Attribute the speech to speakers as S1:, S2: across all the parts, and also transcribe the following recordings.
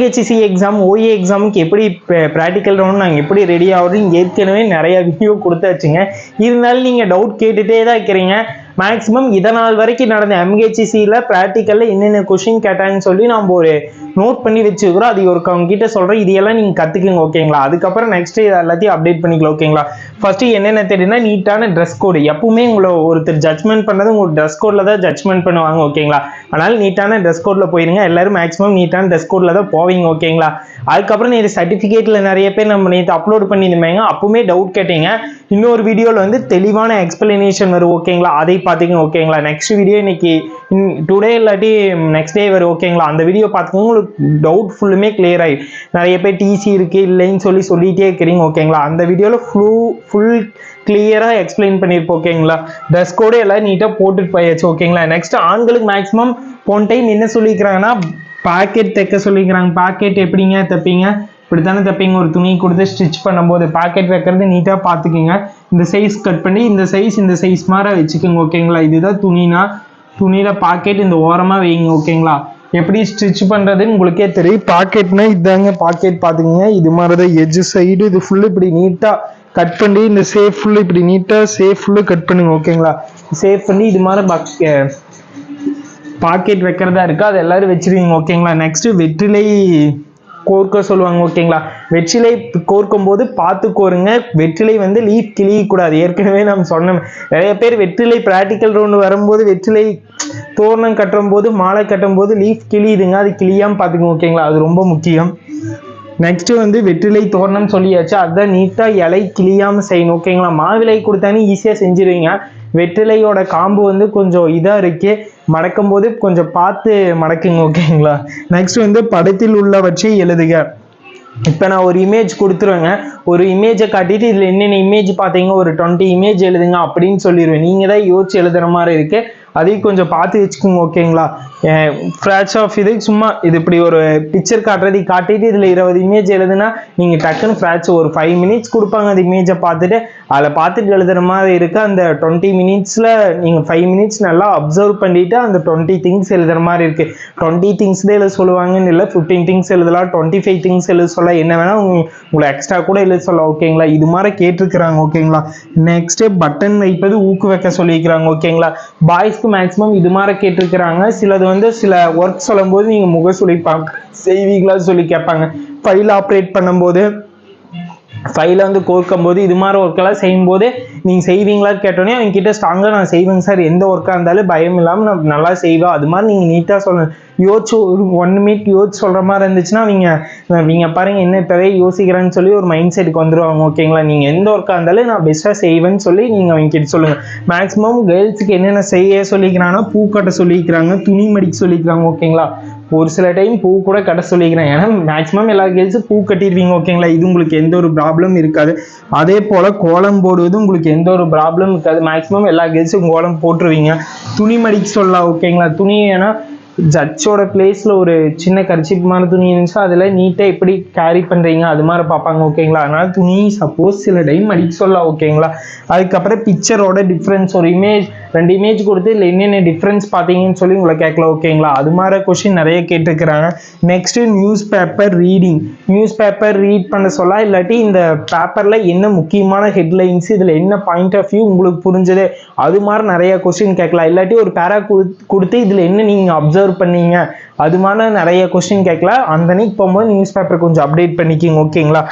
S1: HCC exam OA எக்ஸாமுக்கு எப்படி practical round நாங்கள் எப்படி ரெடி ஆகுறோம் ஏற்கனவே நிறைய வீடியோ கொடுத்தாச்சுங்க. இருந்தாலும் நீங்கள் டவுட் கேட்டுகிட்டே தான் இருக்கிறீங்க. மேக்ஸிமம் இதனால் வரைக்கும் நடந்த எம்ஹெச்சிசியில் ப்ராக்டிக்கலில் என்னென்ன கொஷின் கேட்டாங்கன்னு சொல்லி நம்ம ஒரு நோட் பண்ணி வச்சுக்கிறோம். அது ஒரு அவங்க கிட்ட சொல்கிறேன் இதையெல்லாம் நீங்கள் கற்றுக்குங்க ஓகேங்களா அதுக்கப்புறம் நெக்ஸ்ட் இது எல்லாத்தையும் அப்டேட் பண்ணிக்கலாம் ஓகேங்களா ஃபஸ்ட்டு என்னென்ன தெரியும்னா நீட்டான ட்ரெஸ் கோடு எப்பவுமே உங்களை ஒருத்தர் ஜட்ஜ்மெண்ட் பண்ணது உங்கள் ட்ரெஸ் கோடில் தான் ஜட்ஜ்மெண்ட் பண்ணுவாங்க ஓகேங்களா அதனால் நீட்டான ட்ரெஸ் கோடில் போயிருங்க. எல்லாரும் மேக்ஸிமம் நீட்டான ட்ரெஸ் கோடில் தான் போவீங்க ஓகேங்களா அதுக்கப்புறம் நேற்று சர்டிஃபிகேட்டில் நிறைய பேர் நம்ம நேற்று அப்லோட் பண்ணியிருந்தாங்க அப்பவுமே டவுட் கேட்டீங்க. இன்னொரு வீடியோவில் வந்து தெளிவான எக்ஸ்பிளனேஷன் வரும் ஓகேங்களா அதை பார்த்தீங்க ஓகேங்களா? நெக்ஸ்ட் வீடியோ இன்னைக்கு டுடே இல்லாட்டி நெக்ஸ்ட் டே வரும் ஓகேங்களா? அந்த வீடியோ பார்த்துக்கோங்க உங்களுக்கு டவுட் ஃபுல்லுமே கிளியர் ஆகி நிறைய பேர் டிசி இருக்குது இல்லைன்னு சொல்லி சொல்லிகிட்டே இருக்கிறீங்க ஓகேங்களா? அந்த வீடியோவில் ஃபுல் ஃபுல் கிளியராக எக்ஸ்பிளைன் பண்ணியிருப்போம் ஓகேங்களா? ட்ரெஸ் கோடு எல்லாம் நீட்டாக போட்டுட்டு போயாச்சு ஓகேங்களா? நெக்ஸ்ட் ஆண்களுக்கு மேக்ஸிமம் போன டைம் என்ன சொல்லியிருக்கிறாங்கன்னா பாக்கெட் தைக்க சொல்லிக்கிறாங்க. பாக்கெட் எப்படிங்க தைப்பீங்க? இப்படி தானே தைப்பீங்க ஒரு துணி கொடுத்து ஸ்டிச் பண்ணும்போது பாக்கெட் வைக்கிறது நீட்டாக பார்த்துக்குங்க. இந்த சைஸ் கட் பண்ணி இந்த சைஸ் இந்த சைஸ் மாதிரி வச்சுக்கோங்க ஓகேங்களா இதுதான் துணினா துணியில் பாக்கெட் இந்த ஓரமாக வைங்க ஓகேங்களா எப்படி ஸ்டிச் பண்ணுறதுன்னு உங்களுக்கே தெரியும். பாக்கெட்னா இதாங்க பாக்கெட் பார்த்துக்கோங்க. இது மாதிரி தான் எஜ்ஜு சைடு இது ஃபுல்லு இப்படி நீட்டாக கட் பண்ணி இந்த சேஃப் ஃபுல்லு இப்படி நீட்டாக சேஃப் ஃபுல்லு கட் பண்ணுங்க ஓகேங்களா சேஃப் பண்ணி இது மாதிரி பக் பாக்கெட் வைக்கிறதா இருக்கு அது எல்லாரும் வச்சிருக்கீங்க ஓகேங்களா நெக்ஸ்ட் வெற்றிலை கோர்க்க சொல்லுவாங்க ஓகேங்களா? வெற்றிலை கோர்க்கும் போது பார்த்து கோருங்க. வெற்றிலை வந்து லீஃப் கிழியக்கூடாது ஏற்கனவே நம்ம சொன்னோம். நிறைய பேர் வெற்றிலை ப்ராக்டிக்கல் ரவுண்டு வரும்போது வெற்றிலை தோரணம் கட்டும் போது மாலை கட்டும் போது லீஃப் கிழியுதுங்க. அது கிளியாம பார்த்துக்கோங்க ஓகேங்களா? அது ரொம்ப முக்கியம். நெக்ஸ்ட் வந்து வெற்றிலை தோரணம் சொல்லியாச்சு. அதுதான் நீட்டாக இலை கிளியாம செய்யணும் ஓகேங்களா? மாவிலை கொடுத்தானே ஈஸியாக செஞ்சிருவீங்க. வெற்றிலையோட காம்பு வந்து கொஞ்சம் இதாக இருக்கு. மடக்கும் போது கொஞ்சம் பார்த்து மடக்குங்க ஓகேங்களா? நெக்ஸ்ட் வந்து படத்தில் உள்ளவற்றை எழுதுக. இப்போ நான் ஒரு இமேஜ் கொடுத்துருவேங்க. ஒரு இமேஜை காட்டிட்டு இதில் என்னென்ன இமேஜ் பார்த்தீங்க? ஒரு டுவெண்ட்டி இமேஜ் எழுதுங்க அப்படின்னு சொல்லிடுவேன் நீங்கள் தான் யோசிச்சு எழுதுற மாதிரி இருக்கு. அதையும் கொஞ்சம் பார்த்து வச்சுக்கோங்க ஓகேங்களா? ஃப்ராட்ச் ஆஃப் இது. சும்மா இது இப்படி ஒரு பிக்சர் காட்டுறதை காட்டிட்டு இதில் இருபது இமேஜ் எழுதுனா நீங்கள் டக்குன்னு ஃப்ராட்ச் ஒரு ஃபைவ் மினிட்ஸ் கொடுப்பாங்க அந்த இமேஜை பார்த்துட்டு. அதில் பார்த்துட்டு எழுதுற மாதிரி இருக்கு. அந்த டுவெண்ட்டி மினிட்ஸில் நீங்கள் ஃபைவ் மினிட்ஸ் நல்லா அப்சர்வ் பண்ணிட்டு அந்த டுவெண்ட்டி திங்ஸ் எழுதுற மாதிரி இருக்குது டுவெண்ட்டி திங்ஸ் தான் எழுத சொல்லுவாங்கன்னு இல்லை ஃபிஃப்டீன் திங்ஸ் எழுதலாம் டுவெண்ட்டி ஃபைவ் திங்ஸ் எழுத சொல்ல. என்ன வேணால் உங்களை எக்ஸ்ட்ரா கூட எழுத சொல்லலாம் ஓகேங்களா? இது மாதிரி கேட்டிருக்கிறாங்க ஓகேங்களா? நெக்ஸ்ட்டு பட்டன் வைப்பது ஊக்குவிக்க சொல்லியிருக்கிறாங்க ஓகேங்களா? பாய்ஸ் பாய்ஸ்க்கு மேக்ஸிமம் இது மாதிரி கேட்டிருக்கிறாங்க. சிலது வந்து சில ஒர்க் சொல்லும்போது நீங்கள் முகசுளிப்பாங்க செய்வீங்களா சொல்லி கேட்பாங்க. ஃபைல் ஆப்ரேட் பண்ணும்போது ஃபைலை வந்து கோர்க்கும் போது இது மாதிரி ஒர்க்கெல்லாம் செய்யும்போது நீங்கள் செய்வீங்களா கேட்டோன்னே அவங்க கிட்ட ஸ்ட்ராங்காக நான் செய்வேங்க சார் எந்த ஒர்க்காக இருந்தாலும் பயம் இல்லாமல் நான் நல்லா செய்வேன். அது மாதிரி நீங்கள் நீட்டாக சொல்லணும் யோசிச்சு ஒரு ஒன் மினிட் யோசிச்சு சொல்கிற மாதிரி இருந்துச்சுன்னா அவங்க நீங்கள் பாருங்க என்ன இப்போவே யோசிக்கிறேன்னு சொல்லி ஒரு மைண்ட் செட்டுக்கு வந்துடுவாங்க ஓகேங்களா நீங்கள் எந்த ஒர்க்காக இருந்தாலும் நான் பெஸ்ட்டாக செய்வேன்னு சொல்லி நீங்கள் அவங்க கிட்ட சொல்லுங்கள் மேக்ஸிமம் கேர்ள்ஸுக்கு என்னென்ன செய்ய சொல்லிக்கிறாங்கன்னா பூ கட்ட சொல்லிக்கிறாங்க துணி மடிக்க சொல்லிக்கிறாங்க ஓகேங்களா ஒரு சில டைம் பூ கூட கட்ட சொல்லிக்கிறேன். ஏன்னா மேக்ஸிமம் எல்லா கேர்ள்ஸும் பூ கட்டிடுவீங்க ஓகேங்களா இது உங்களுக்கு எந்த ஒரு ப்ராப்ளம் இருக்காது. அதே போல் கோலம் போடுவது உங்களுக்கு எந்த ஒரு ப்ராப்ளம் இருக்காது. மேக்ஸிமம் எல்லா கேர்ள்ஸும் கோலம் போட்டுருவீங்க. துணி மடிக்க சொல்லலாம் ஓகேங்களா துணி ஏன்னா ஜட்ஜோட பிளேஸில் ஒரு சின்ன கர்ச்சிப் மாதிரி துணி இருந்துச்சு அதில் நீட்டாக எப்படி கேரி பண்ணுறீங்க அது மாதிரி பார்ப்பாங்க ஓகேங்களா அதனால் துணி சப்போஸ் சில டைம் அடிக்க சொல்லலாம் ஓகேங்களா அதுக்கப்புறம் பிக்சரோட டிஃப்ரென்ஸ் ஒரு இமேஜ் ரெண்டு இமேஜ் கொடுத்து இல்லை என்னென்ன டிஃப்ரென்ஸ் பார்த்தீங்கன்னு சொல்லி உங்களை கேட்கலாம் ஓகேங்களா அது மாதிரி கொஷின் நிறைய கேட்டிருக்கிறாங்க. Next news paper reading news paper read பண்ண சொல்ல இல்லாட்டி இந்த பேப்பரில் என்ன முக்கியமான ஹெட்லைன்ஸ் இதில் என்ன பாயிண்ட் ஆஃப் வியூ உங்களுக்கு புரிஞ்சது அது மாதிரி நிறைய கொஸ்டின் கேட்கலாம். இல்லாட்டி ஒரு பேரா கொடுத்து இதில் என்ன நீங்கள் அப்சர்வ் பண்ணீங்க. அது மாதிரி நிறைய கொஸ்டின் கேட்கல. அந்த அன்னைக்கு போகும்போது நியூஸ் பேப்பர் கொஞ்சம் அப்டேட் பண்ணிக்கிங்க ஓகேங்களா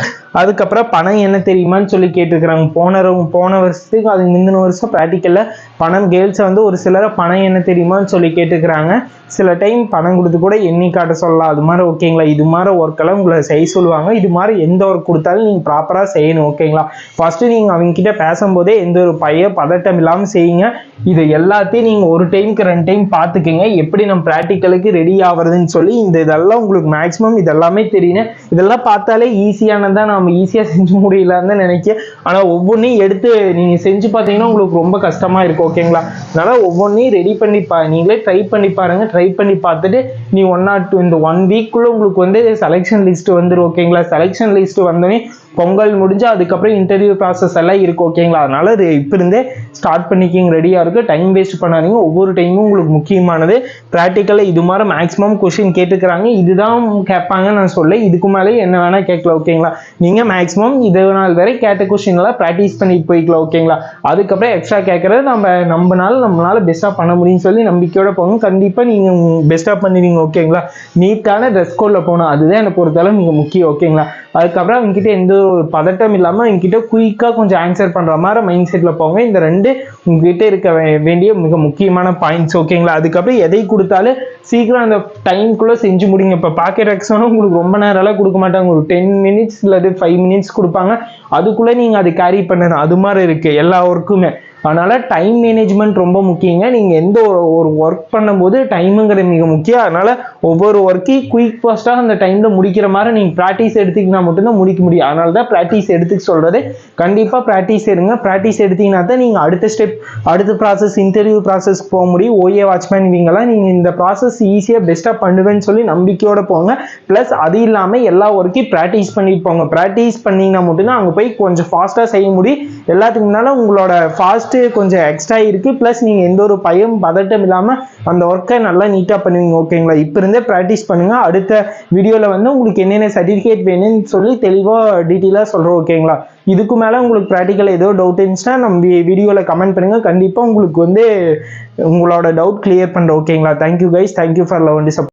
S1: அதுக்கப்புறம் பணம் என்ன தெரியுமான்னு சொல்லி கேட்டுருக்குறாங்க. போன போன வருஷத்துக்கு அது முந்தின வருஷம் ப்ராக்டிக்கலில் பணம் கேர்ள்ஸை வந்து ஒரு சிலரை பணம் என்ன தெரியுமான்னு சொல்லி கேட்டுக்கிறாங்க சில டைம் பணம் கொடுத்து கூட எண்ணி காட்ட சொல்லலாம். அது மாதிரி ஓகேங்களா இது மாதிரி ஒர்க்கெல்லாம் உங்களை செய்ய சொல்லுவாங்க. இது மாதிரி எந்த ஒர்க் கொடுத்தாலும் நீங்கள் ப்ராப்பராக செய்யணும் ஓகேங்களா ஃபஸ்ட்டு நீங்கள் அவங்ககிட்ட பேசும்போதே எந்த ஒரு பைய பதட்டம் இல்லாமல் செய்யுங்க. இது எல்லாத்தையும் நீங்கள் ஒரு டைம்க்கு ரெண்டு டைம் பார்த்துக்குங்க. எப்படி நம்ம ப்ராக்டிக்கலுக்கு ரெடி ஆகுறதுன்னு சொல்லி இந்த இதெல்லாம் உங்களுக்கு மேக்ஸிமம் இதெல்லாமே தெரியணும் இதெல்லாம் பார்த்தாலே ஈஸியானதான் நம்ம ஈஸியாக செஞ்சு முடியலான்னு தான் நினைக்கிறேன். ஆனால் ஒவ்வொன்றையும் எடுத்து நீங்கள் செஞ்சு பார்த்தீங்கன்னா உங்களுக்கு ரொம்ப கஷ்டமாக இருக்கும் ஓகேங்களா அதனால் ஒவ்வொன்றையும் ரெடி பண்ணி பா நீங்களே ட்ரை பண்ணி பாருங்கள் ட்ரை பண்ணி பார்த்துட்டு நீ ஒன் ஆர் டூ இந்த ஒன் வீக்குள்ளே உங்களுக்கு வந்து செலெக்ஷன் லிஸ்ட் வந்துடும் ஓகேங்களா செலெக்ஷன் லிஸ்ட் வந்தோடனே பொங்கல் முடிஞ்சு அதுக்கப்புறம் இன்டர்வியூ ப்ராசஸ் எல்லாம் இருக்கு ஓகேங்களா அதனால அது இப்போ இருந்தே ஸ்டார்ட் பண்ணிக்கிங்க ரெடியாக இருக்கு. டைம் வேஸ்ட் பண்ணாதீங்க. ஒவ்வொரு டைமும் உங்களுக்கு முக்கியமானது. ப்ராக்டிக்கலாக இது மாதிரி மேக்ஸிமம் கொஷின் கேட்டுக்கிறாங்க. இதுதான் கேட்பாங்க நான் சொல்ல இதுக்கு மேலே என்ன வேணா கேட்கலாம் ஓகேங்களா நீங்கள் மேக்ஸிமம் இது நாள் வரை கேட்ட கொஷின் எல்லாம் ப்ராக்டிஸ் பண்ணிட்டு போய்க்கலாம் ஓகேங்களா அதுக்கப்புறம் எக்ஸ்ட்ரா கேட்கறது நம்ம நம்மனால நம்மளால பெஸ்ட்டாக பண்ண முடியும்னு சொல்லி நம்பிக்கையோட போங்க. கண்டிப்பாக நீங்கள் பெஸ்ட்டாக பண்ணுவீங்க ஓகேங்களா நீட்டான ட்ரெஸ் கோடில் போகணும் அதுதான் என்னை பொறுத்தளவு மிக முக்கியம் ஓகேங்களா அதுக்கப்புறம் அவங்ககிட்ட எந்த ஒரு பதட்டம் இல்லாமல் அவங்ககிட்ட குயிக்காக கொஞ்சம் ஆன்சர் பண்ணுற மாதிரி மைண்ட் செட்டில் போங்க. இந்த ரெண்டு உங்ககிட்ட இருக்க வேண்டிய மிக முக்கியமான பாயிண்ட்ஸ் ஓகேங்களா அதுக்கப்புறம் எதை கொடுத்தாலும் சீக்கிரம் அந்த டைம்குள்ளே செஞ்சு முடிங்க. இப்போ பாக்கெட் எக்ஸானும் உங்களுக்கு ரொம்ப நேரம்லாம் கொடுக்க மாட்டாங்க. ஒரு டென் மினிட்ஸ் இல்லாது ஃபைவ் மினிட்ஸ் கொடுப்பாங்க. அதுக்குள்ளே நீங்கள் அதை கேரி பண்ணணும். அது மாதிரி இருக்குது எல்லா ஒர்க்குமே அதனால் டைம் மேனேஜ்மெண்ட் ரொம்ப முக்கியங்க. நீங்கள் எந்த ஒரு ஒரு ஒர்க் பண்ணும்போது டைமுங்கிறது மிக முக்கியம். அதனால் ஒவ்வொரு ஒர்க்கையும் குயிக் ஃபாஸ்ட்டாக அந்த டைமில் முடிக்கிற மாதிரி நீங்கள் ப்ராக்டிஸ் எடுத்துக்கினா மட்டும்தான் முடிக்க முடியும். அதனால தான் ப்ராக்டிஸ் எடுத்துக்க சொல்கிறது கண்டிப்பாக ப்ராக்டிஸ் எடுங்க. ப்ராக்டிஸ் எடுத்தீங்கன்னா தான் நீங்கள் அடுத்த ஸ்டெப் அடுத்த ப்ராசஸ் இன்டர்வியூ ப்ராசஸ் போக முடியும். ஓஏ வாட்ச்மேன் இவங்கெல்லாம் நீங்கள் இந்த ப்ராசஸ் ஈஸியாக பெஸ்ட்டாக பண்ணுவேன்னு சொல்லி நம்பிக்கையோடு போங்க. ப்ளஸ் அது இல்லாமல் எல்லா ஒர்க்கையும் ப்ராக்டிஸ் பண்ணிட்டு போங்க. ப்ராக்டிஸ் பண்ணிங்கன்னா மட்டும்தான் அங்கே போய் கொஞ்சம் ஃபாஸ்ட்டாக செய்ய முடியும். எல்லாத்துக்கு முன்னால் உங்களோட ஃபாஸ்ட்டு கொஞ்சம் எக்ஸ்ட்ரா இருக்குது ப்ளஸ் நீங்கள் எந்த ஒரு பயம் பதட்டம் இல்லாமல் அந்த ஒர்க்கை நல்லா நீட்டாக பண்ணுவீங்க ஓகேங்களா இப்போ இருந்தே ப்ராக்டிஸ் பண்ணுங்கள் அடுத்த வீடியோவில் வந்து உங்களுக்கு என்னென்ன சர்டிஃபிகேட் வேணும்னு சொல்லி தெளிவாக டீட்டெயிலாக சொல்கிறோம் ஓகேங்களா இதுக்கு மேலே உங்களுக்கு ப்ராக்டிக்கல் ஏதோ டவுட் இருந்துச்சுன்னா நம்ம வீடியோவில் கமெண்ட் பண்ணுங்கள் கண்டிப்பாக உங்களுக்கு வந்து உங்களோட டவுட் கிளியர் பண்ணுறோம் ஓகேங்களா thank you guys thank you for love and sub